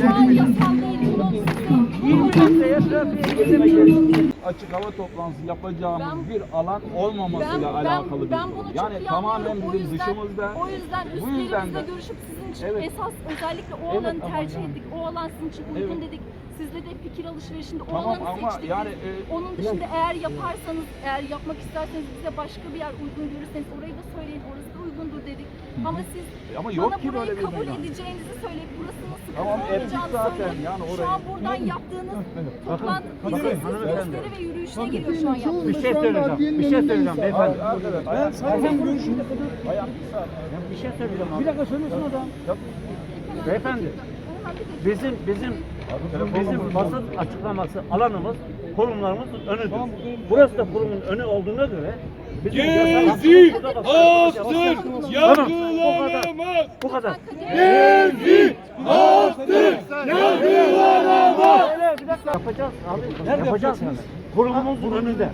Şu an yasal açık hava toplantısı yapacağımız Ben- bir alan olmamasıyla ben, ben, alakalı bir ben durum. bunu çok Yani tamamen bizim yüzden, dışımızda. O yüzden Bu yüzden üstlerimizle de- görüşüp sizin için Evet. esas özellikle o Evet, alanı tercih yani- ettik. O alan sizin için uygun Evet. dedik. Sizle de fikir alışverişinde o Tamam alanı ama seçtik. yani, e, Onun dışında eğer yaparsanız, eğer yapmak isterseniz bize başka bir yer uygun görürseniz orayı da söyleyin. Orası da uygundur dedik. Ama siz Ama yok bana ki burayı böyle bir kabul meydan. edeceğinizi söyleyip burasının sıkıntı Tamam, ettik olmayacağını zaten söyleyin. yani Şu orayı- an buradan yaptığınız toplantı bakın, izinsiz gösteri ve yürüyüşüne giriyor şu an yaptığınız. Bir şey söyleyeceğim. Bir şey söyleyeceğim beyefendi. Ben sadece görüşümde kadar bir şey söyleyeceğim abi. Bir dakika söylüyorsun adam. Beyefendi bizim bizim bizim basın açıklaması alanımız kurumlarımızın önüdür. Burası da kurumun önü olduğuna göre bizim Gezi Bu kadar. yargılanamaz. Bu kadar. Gezi astır yargılanamaz. Yapacağız abi. Yapacağız yani. Kurumumuzun önünde.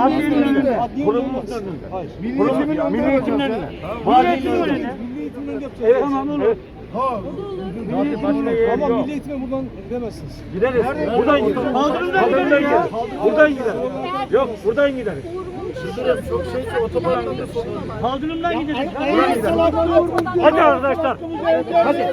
Adliyenin önünde. Kurumumuzun önünde. Kurum- Milli eğitimin önünde. Valinin önünde. Evet. Tamam Evet. Milli başka yer Ama yok. milli eğitime buradan gidemezsiniz. Gideriz. Buradan gideriz. Buradan gideriz. Buradan gideriz. Yok buradan gideriz. Çok şeyse otoban Kaldırımdan gideriz. Buradan gideriz. Hadi arkadaşlar. Hadi.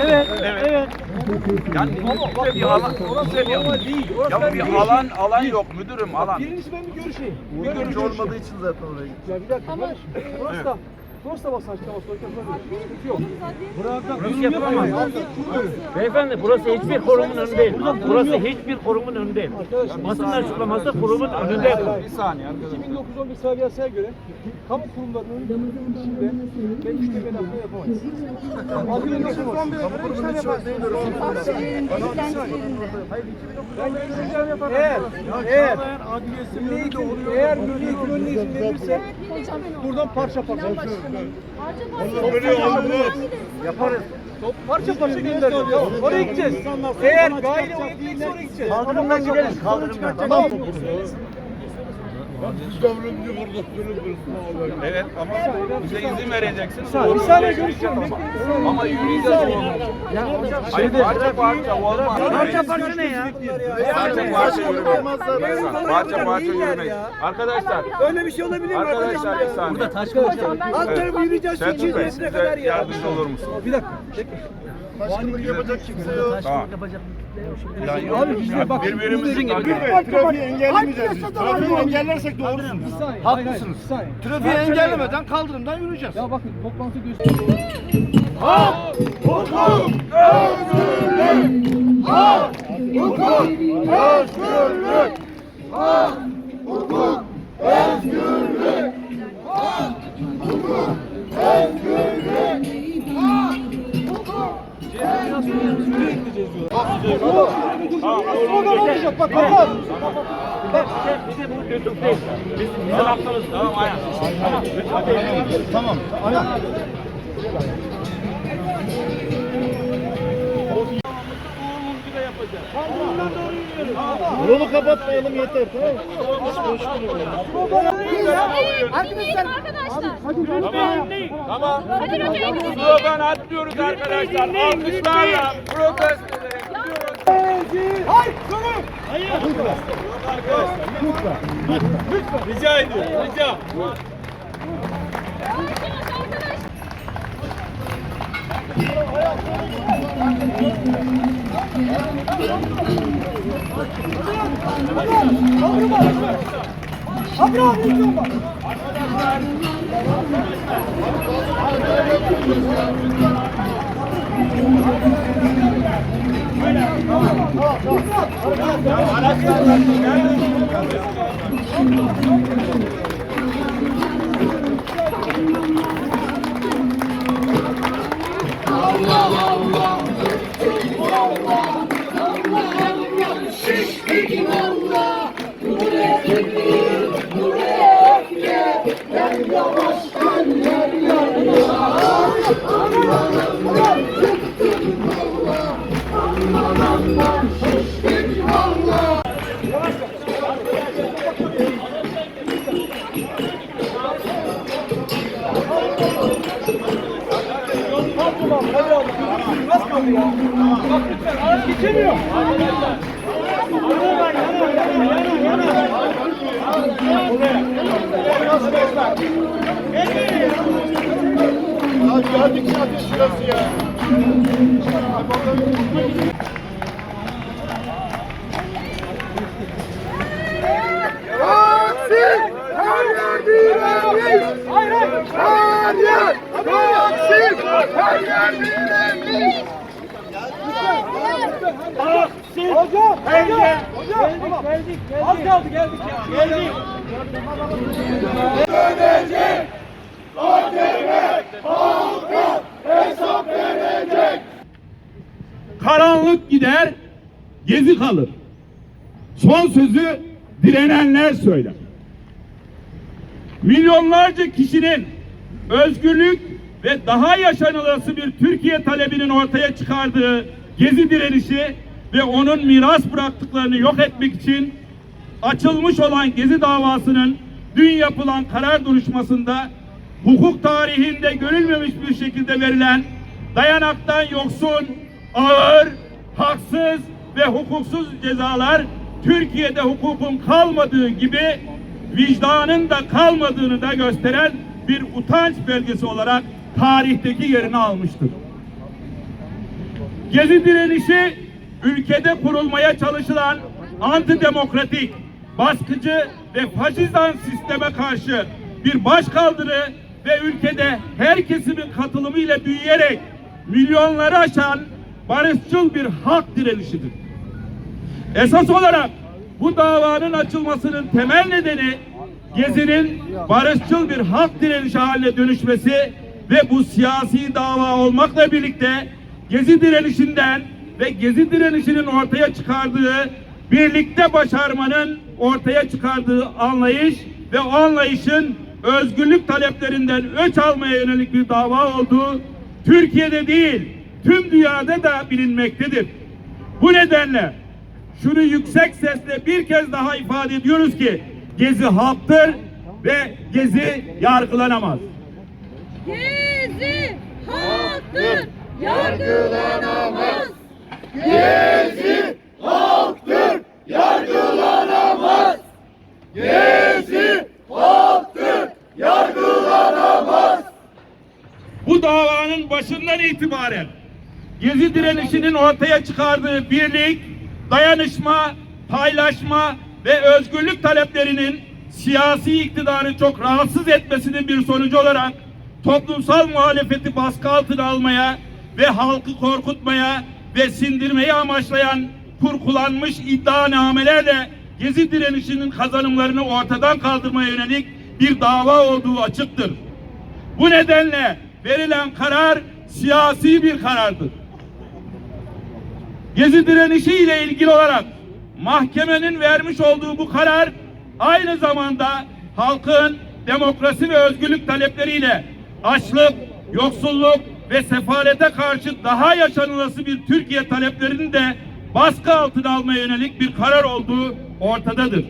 Evet. Evet. yani bize bir alan, bize bir alan değil. Ya bir alan, alan yok müdürüm alan. Birincisi ben bir görüşeyim. Görüş olmadığı için zaten oraya Ya bir dakika kardeşim. Burası da Burası da basın açıklaması olarak yapılabilir. Burası yapılamaz. Beyefendi burası hiçbir kurumun önü değil. Burası hiçbir kurumun önü değil. Basın açıklaması kurumun önünde. Bir saniye arkadaşlar. 2911 sayılı yasaya göre kamu kurumlarının içinde ben üç temel hakkı yapamayız. Adliyenin yapamaz. Kamu kurumunun içinde Ben görüşeceğim yaparım. Eğer, eğer, eğer milli eğitim önüne izin verirse buradan parça parça. Yaparız. Parça parça göndereceğiz. Oraya gideceğiz. Eğer gayle o yetmekse oraya gideceğiz. Kaldırımdan gideriz. Kaldırımdan. Tamam Evet ama bize izin vereceksiniz. Bir saniye görüşeceğim. Ama yürüyeceğiz oğlum. Hayır parça parça olmaz. Parça parça ne ya? Parça parça yürümeyiz. Parça parça yürümeyiz. Arkadaşlar, Öyle bir şey olabilir mi? arkadaşlar bir saniye. Burada taş Alt tarafı yürüyeceğiz. Selçuk Bey Çekeceğiz. siz Ne kadar de ya? yardımcı olur musunuz? Bir dakika. Başkanlık yapacak kimse yok. Tamam. Abi biz de bak. Birbirimizin Trafiği engellemeyeceğiz. Trafiği engellersek doğrusun. Haklısınız. Trafiği engellemeden kaldırımdan yürüyeceğiz. Ya bakın toplantı gösteriyor. Bak bak. Bir de bu lütuf değil. Biz, bizim hakkımız. Tamam aynen. Tamam. Tamam. Yolu kapatmayalım yeter tamam mı? Arkadaşlar. Tamam. Slogan atlıyoruz arkadaşlar. Alkışlarla protesto ederek gidiyoruz. Rica ediyorum. Rica. Allah Hocam! Hocam! Hocam! Tamam. Az kaldı geldik ya. Geldik. Dönecek! AKP halka karanlık gider, gezi kalır. Son sözü direnenler söyler. Milyonlarca kişinin özgürlük ve daha yaşanılası bir Türkiye talebinin ortaya çıkardığı gezi direnişi ve onun miras bıraktıklarını yok etmek için açılmış olan Gezi davasının dün yapılan karar duruşmasında hukuk tarihinde görülmemiş bir şekilde verilen dayanaktan yoksun, ağır, haksız ve hukuksuz cezalar Türkiye'de hukukun kalmadığı gibi vicdanın da kalmadığını da gösteren bir utanç belgesi olarak tarihteki yerini almıştır. Gezi direnişi ülkede kurulmaya çalışılan antidemokratik, baskıcı ve faşizan sisteme karşı bir başkaldırı ve ülkede her kesimin katılımıyla büyüyerek milyonları aşan barışçıl bir halk direnişidir. Esas olarak bu davanın açılmasının temel nedeni Gezi'nin barışçıl bir halk direnişi haline dönüşmesi ve bu siyasi dava olmakla birlikte Gezi direnişinden ve Gezi direnişinin ortaya çıkardığı birlikte başarmanın ortaya çıkardığı anlayış ve o anlayışın özgürlük taleplerinden öç almaya yönelik bir dava olduğu Türkiye'de değil tüm dünyada da bilinmektedir. Bu nedenle şunu yüksek sesle bir kez daha ifade ediyoruz ki Gezi halktır ve Gezi yargılanamaz. Gezi halktır, yargılanamaz. Gezi halktır, yargılanamaz! Gezi halktır, yargılanamaz! Bu davanın başından itibaren Gezi direnişinin ortaya çıkardığı birlik, dayanışma, paylaşma ve özgürlük taleplerinin siyasi iktidarı çok rahatsız etmesinin bir sonucu olarak toplumsal muhalefeti baskı altına almaya ve halkı korkutmaya ve sindirmeyi amaçlayan kurgulanmış iddianamelerle Gezi direnişinin kazanımlarını ortadan kaldırmaya yönelik bir dava olduğu açıktır. Bu nedenle verilen karar siyasi bir karardır. Gezi direnişi ile ilgili olarak mahkemenin vermiş olduğu bu karar aynı zamanda halkın demokrasi ve özgürlük talepleriyle açlık, yoksulluk ve sefalete karşı daha yaşanılası bir Türkiye taleplerinin de baskı altına almaya yönelik bir karar olduğu ortadadır.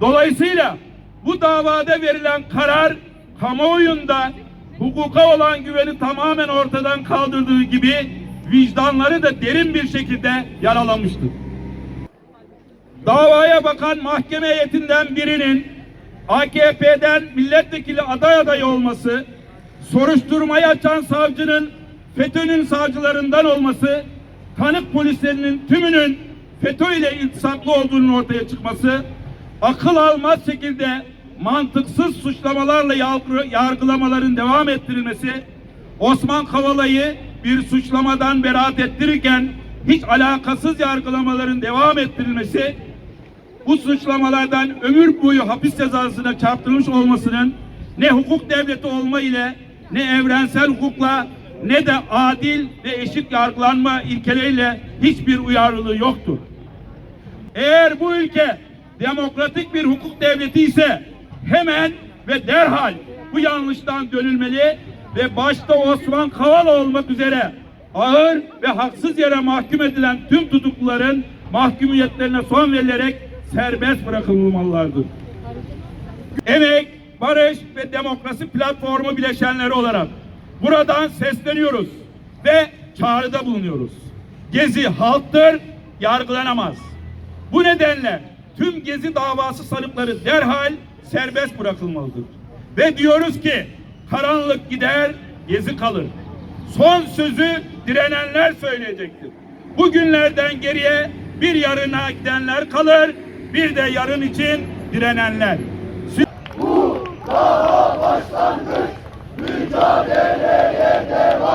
Dolayısıyla bu davada verilen karar kamuoyunda hukuka olan güveni tamamen ortadan kaldırdığı gibi vicdanları da derin bir şekilde yaralamıştır. Davaya bakan mahkeme heyetinden birinin AKP'den milletvekili aday adayı olması, soruşturmayı açan savcının FETÖ'nün savcılarından olması, tanık polislerinin tümünün FETÖ ile iltisaklı olduğunun ortaya çıkması, akıl almaz şekilde mantıksız suçlamalarla yargı- yargılamaların devam ettirilmesi, Osman Kavala'yı bir suçlamadan beraat ettirirken hiç alakasız yargılamaların devam ettirilmesi, bu suçlamalardan ömür boyu hapis cezasına çarptırılmış olmasının ne hukuk devleti olma ile ne evrensel hukukla ne de adil ve eşit yargılanma ilkeleriyle hiçbir uyarlılığı yoktur. Eğer bu ülke demokratik bir hukuk devleti ise hemen ve derhal bu yanlıştan dönülmeli ve başta Osman Kavala olmak üzere ağır ve haksız yere mahkum edilen tüm tutukluların mahkumiyetlerine son verilerek serbest bırakılmalılardır. Emek, Barış ve Demokrasi Platformu bileşenleri olarak buradan sesleniyoruz ve çağrıda bulunuyoruz. Gezi halktır, yargılanamaz. Bu nedenle tüm Gezi davası sanıkları derhal serbest bırakılmalıdır. Ve diyoruz ki karanlık gider, Gezi kalır. Son sözü direnenler söyleyecektir. Bugünlerden geriye bir yarına gidenler kalır, bir de yarın için direnenler. Mücadeleye devam.